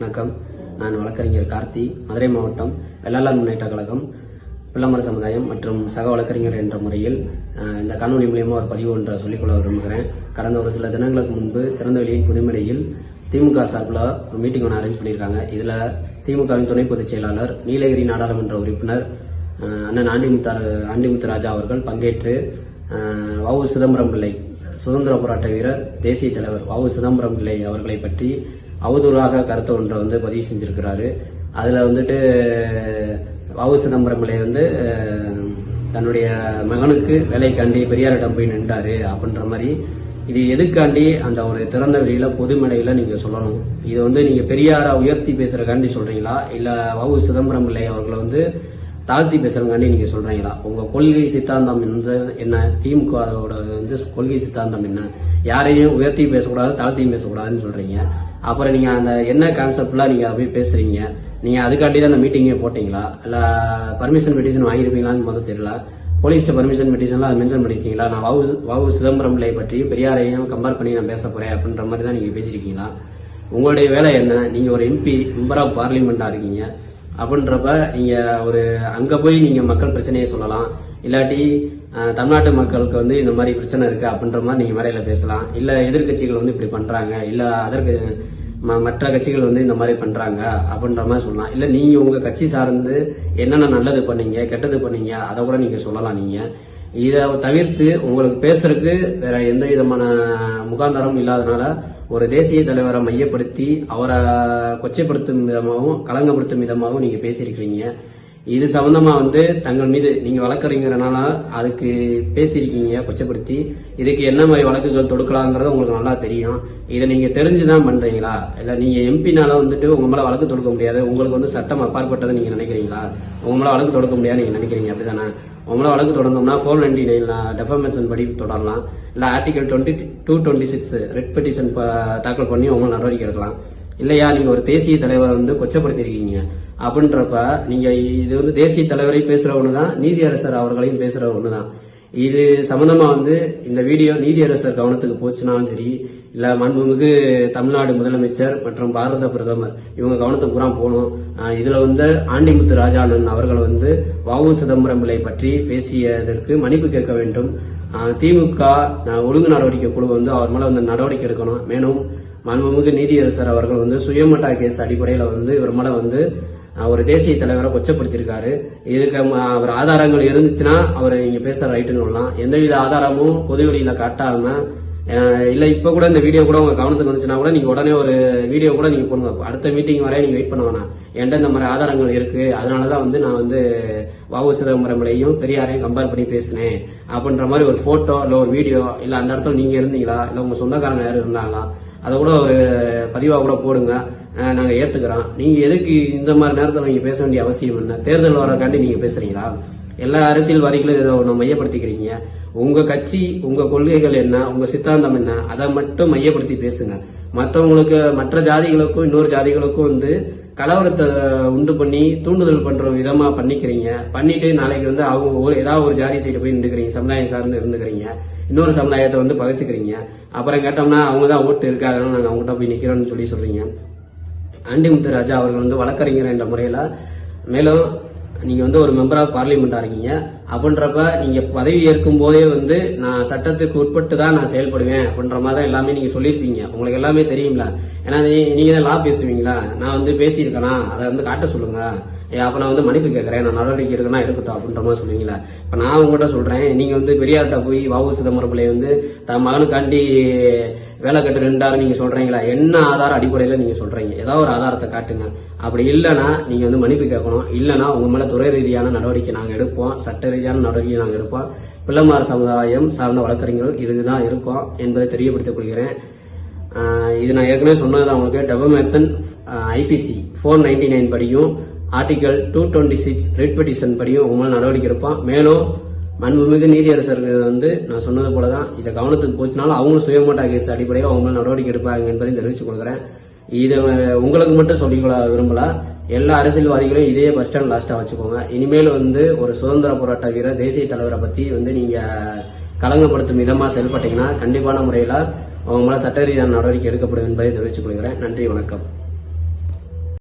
வணக்கம். நான் வழக்கறிஞர் கார்த்தி மதுரை மாவட்டம் வெள்ளாளர் முன்னேற்ற கழகம் பிள்ளமர சமுதாயம் மற்றும் சக வழக்கறிஞர் என்ற முறையில் இந்த காணொலி மூலியமாக ஒரு பதிவு ஒன்றை சொல்லிக்கொள்ள விரும்புகிறேன். கடந்த ஒரு சில தினங்களுக்கு முன்பு திறந்தவெளியின் புதுமலையில் திமுக சார்பில் ஒரு மீட்டிங் ஒன்று அரேஞ்ச் பண்ணியிருக்காங்க. இதில் திமுகவின் துணை பொதுச் செயலாளர் நீலகிரி நாடாளுமன்ற உறுப்பினர் அண்ணன் ஆண்டிமுத்தார் ஆண்டிமுத்து ராஜா அவர்கள் பங்கேற்று வவு சிதம்பரம் பிள்ளை சுதந்திர போராட்ட வீரர் தேசிய தலைவர் வவு சிதம்பரம் பிள்ளை அவர்களை பற்றி அவதூறாக கருத்து ஒன்றை வந்து பதிவு செஞ்சிருக்கிறாரு. அதுல வந்துட்டு வவு சிதம்பரம் வந்து தன்னுடைய மகனுக்கு வேலைக்காண்டி பெரியாரிடம் போய் நின்றாரு அப்படின்ற மாதிரி. இது எதுக்காண்டி அந்த ஒரு திறந்த வெளியில பொதுமேடையில நீங்க சொல்லணும். இது வந்து நீங்க பெரியாரா உயர்த்தி பேசுறக்காண்டி சொல்றீங்களா? இல்ல வவு சிதம்பரம் பிள்ளை அவர்களை வந்து தாழ்த்தி பேசுறதுக்காண்டி நீங்க சொல்றீங்களா? உங்க கொள்கை சித்தாந்தம் வந்து என்ன? திமுகவோட வந்து கொள்கை சித்தாந்தம் என்ன? யாரையும் உயர்த்தி பேசக்கூடாது தாழ்த்தியும் பேசக்கூடாதுன்னு சொல்றீங்க. அப்புறம் நீங்க அந்த என்ன கான்செப்ட்ல நீங்க அப்படியே பேசுகிறீங்க பேசுறீங்க? நீங்க தான் அந்த மீட்டிங்கே போட்டீங்களா? இல்ல பர்மிஷன் பெட்டிஷன் வாங்கியிருப்பீங்களான்னு முதல் தெரியல. போலீஸ்ட பர்மிஷன் பெட்டிஷன்ல அதை மென்ஷன் பண்ணிருக்கீங்களா? நான் வவு வவு சிதம்பரம் பிள்ளை பற்றியும் பெரியாரையும் கம்பேர் பண்ணி நான் பேச போறேன் அப்படின்ற மாதிரி தான் நீங்க பேசியிருக்கீங்களா? உங்களுடைய வேலை என்ன? நீங்க ஒரு எம்பி மெம்பர் ஆஃப் பார்லிமெண்டா இருக்கீங்க. அப்படின்றப்ப நீங்க ஒரு அங்க போய் நீங்க மக்கள் பிரச்சனையை சொல்லலாம். இல்லாட்டி தமிழ்நாட்டு மக்களுக்கு வந்து இந்த மாதிரி பிரச்சனை இருக்கு அப்படின்ற மாதிரி நீங்க மேடையில பேசலாம். இல்ல எதிர்க்கட்சிகள் வந்து இப்படி பண்றாங்க. இல்ல அதற்கு ம- மற்ற கட்சிகள் வந்து இந்த மாதிரி பண்றாங்க அப்படின்ற மாதிரி சொல்லலாம். இல்ல நீங்க உங்க கட்சி சார்ந்து என்னென்ன நல்லது பண்ணீங்க கெட்டது பண்ணீங்க அதை கூட நீங்க சொல்லலாம் நீங்க. இதை தவிர்த்து உங்களுக்கு பேசுறதுக்கு வேற எந்த விதமான முகாந்தரம் இல்லாதனால ஒரு தேசிய தலைவரை மையப்படுத்தி அவரை கொச்சைப்படுத்தும் விதமாகவும் களங்கப்படுத்தும் விதமாகவும் நீங்க பேசியிருக்கிறீங்க. இது சம்பந்தமா வந்து தங்கள் மீது நீங்க வழக்கறிஞரனால அதுக்கு பேசியிருக்கீங்க கொச்சைப்படுத்தி இதுக்கு என்ன மாதிரி வழக்குகள் தொடுக்கலாங்கிறது உங்களுக்கு நல்லா தெரியும். இதை நீங்க தெரிஞ்சுதான் பண்றீங்களா? இல்ல நீங்க எம்பினால வந்துட்டு உங்க மேல வழக்கு தொடுக்க முடியாது உங்களுக்கு வந்து சட்டம் அப்பாற்பட்டதை நீங்க நினைக்கிறீங்களா? உங்க மேல வழக்கு தொடுக்க முடியாது நீங்க நினைக்கிறீங்க அப்படிதானே? உங்க வழக்கு தொடர்ந்தோம்னா ஃபோர் நைன்டி நைன் டெஃபர்மேஷன் படி தொடரலாம். இல்ல article twenty two twenty six writ petition தாக்கல் பண்ணி உங்களை நடவடிக்கை எடுக்கலாம். இல்லையா நீங்க ஒரு தேசிய தலைவரை வந்து கொச்சப்படுத்திருக்கீங்க அப்படின்றப்ப நீங்க இது வந்து தேசிய தலைவரை பேசுற ஒண்ணுதான் நீதியரசர் அவர்களையும் பேசுற ஒண்ணுதான். இது சம்பந்தமா வந்து இந்த வீடியோ நீதியரசர் கவனத்துக்கு போச்சுனாலும் சரி இல்ல மண்புமிகு தமிழ்நாடு முதலமைச்சர் மற்றும் பாரத பிரதமர் இவங்க கவனத்துக்கு பூரா போகணும். இதுல வந்து ஆண்டிமுத்து ராஜானன் அவர்கள் வந்து வவு சிதம்பரம் பிள்ளை பற்றி பேசியதற்கு மன்னிப்பு கேட்க வேண்டும். திமுக ஒழுங்கு நடவடிக்கை குழு வந்து அவர் மேல வந்து நடவடிக்கை எடுக்கணும். மேலும் மாண்புமிகு நீதியரசர் அவர்கள் வந்து சுயமட்டா கேஸ் அடிப்படையில் வந்து இவர் மேல வந்து ஒரு தேசிய தலைவரை கொச்சப்படுத்தியிருக்காரு. இதுக்கு அவர் ஆதாரங்கள் இருந்துச்சுன்னா அவர் இங்க பேசுற ரைட்டுன்னு சொல்லலாம். எந்தவித ஆதாரமும் பொது வெளியில காட்டாம இல்ல இப்ப கூட இந்த வீடியோ கூட உங்க கவனத்துக்கு வந்துச்சுன்னா கூட நீங்க உடனே ஒரு வீடியோ கூட நீங்க போடுங்க. அடுத்த மீட்டிங் வரைய நீங்க வெயிட் பண்ண வேணாம். என்கிட்ட இந்த மாதிரி ஆதாரங்கள் இருக்கு. அதனாலதான் வந்து நான் வந்து வாவு சிதம்பரம்லையும் பெரியாரையும் கம்பேர் பண்ணி பேசினேன். அப்படின்ற மாதிரி ஒரு போட்டோ இல்ல ஒரு வீடியோ இல்ல அந்த இடத்துல நீங்க இருந்தீங்களா? இல்ல உங்க சொந்தக்காரங்க யாரும் இருந்தாங்களா? அதை கூட ஒரு பதிவாக கூட போடுங்க. நாங்கள் ஏற்றுக்கிறோம் நீங்கள் எதுக்கு இந்த மாதிரி நேரத்தில் நீங்கள் பேச வேண்டிய அவசியம் என்ன? தேர்தல் வரக்காண்டி நீங்கள் பேசுகிறீங்களா எல்லா அரசியல்வாதிகளும் இதை ஒன்று மையப்படுத்திக்கிறீங்க. உங்கள் கட்சி உங்கள் கொள்கைகள் என்ன? உங்கள் சித்தாந்தம் என்ன? அதை மட்டும் மையப்படுத்தி பேசுங்க. மற்றவங்களுக்கு மற்ற ஜாதிகளுக்கும் இன்னொரு ஜாதிகளுக்கும் வந்து கலவரத்தை உண்டு பண்ணி தூண்டுதல் பண்ற விதமா பண்ணிக்கிறீங்க. பண்ணிட்டு நாளைக்கு வந்து அவங்க ஒரு ஏதாவது ஒரு ஜாதி சைடு போய் நின்றுக்கிறீங்க சமுதாயம் சார்ந்து இருந்துக்கிறீங்க. இன்னொரு சமுதாயத்தை வந்து பகைச்சுக்கிறீங்க. அப்புறம் கேட்டோம்னா அவங்க தான் ஓட்டு இருக்கு நாங்கள் அவங்ககிட்ட போய் நிற்கிறோம்னு சொல்லி சொல்றீங்க. ஆண்டிமுத்து ராஜா அவர்கள் வந்து வழக்கறிஞர் என்ற முறையில் மேலும் நீங்கள் வந்து ஒரு மெம்பர் ஆஃப் பார்லிமெண்ட்டாக இருக்கீங்க. அப்படின்றப்ப நீங்கள் பதவி ஏற்கும் போதே வந்து நான் சட்டத்துக்கு உட்பட்டு தான் நான் செயல்படுவேன் அப்படின்ற மாதிரி தான் எல்லாமே நீங்கள் சொல்லியிருப்பீங்க. உங்களுக்கு எல்லாமே தெரியும்ல. ஏன்னா நீங்கள் தான் லா பேசுவீங்களா? நான் வந்து பேசியிருக்கேனா? அதை வந்து காட்ட சொல்லுங்கள் அப்போ நான் வந்து மன்னிப்பு கேட்குறேன் நான் நடவடிக்கை இருக்குன்னா எடுக்கட்டும் அப்படின்ற மாதிரி சொல்லுவீங்களா இப்போ நான் உங்கள்கிட்ட சொல்கிறேன் நீங்கள் வந்து பெரியார்கிட்ட போய் வாவு சிதம்பரம் பிள்ளை வந்து தன் மகனுக்காண்டி வேலை கட்டு ரெண்டாரு நீங்கள் சொல்கிறீங்களா என்ன ஆதார அடிப்படையில் நீங்கள் சொல்கிறீங்க ஏதாவது ஒரு ஆதாரத்தை காட்டுங்க. அப்படி இல்லைன்னா நீங்கள் வந்து மன்னிப்பு கேட்கணும். இல்லைன்னா உங்கள் மேலே துறை ரீதியான நடவடிக்கை நாங்கள் எடுப்போம். சட்ட ரீதியான நடவடிக்கை நாங்கள் எடுப்போம். பிள்ளைமார் சமுதாயம் சார்ந்த வழக்கறிஞர்கள் இதுதான் இருக்கும் என்பதை தெரியப்படுத்திக் கொள்கிறேன். இது நான் ஏற்கனவே சொன்னது உங்களுக்கு. Defamation IPC four ninety nine படியும் article two twenty six writ petition படியும் உங்க நடவடிக்கை எடுப்போம் மேலும் மண்புமிகு நீதியரசர்கள் வந்து நான் சொன்னது போல தான் இதை கவனத்துக்கு போச்சுனாலும் அவங்களும் சுயமோட்டா கேஸ் அடிப்படையில் அவங்க மேல நடவடிக்கை எடுப்பாங்க என்பதையும் தெரிவித்துக் கொள்கிறேன். இதை உங்களுக்கு மட்டும் சொல்லிக்கொள்ள விரும்பல. எல்லா அரசியல்வாதிகளையும் இதே பஸ் ஸ்டாண்ட் லாஸ்ட்டாக வச்சுக்கோங்க. இனிமேல் வந்து ஒரு சுதந்திர போராட்ட வீரர் தேசிய தலைவரை பற்றி வந்து நீங்கள் களங்கப்படுத்தும் விதமாக செயல்பட்டீங்கன்னா கண்டிப்பான முறையில் அவங்க மேலே சட்ட ரீதியான நடவடிக்கை எடுக்கப்படும் என்பதை தெரிவித்துக் கொள்கிறேன். நன்றி வணக்கம்.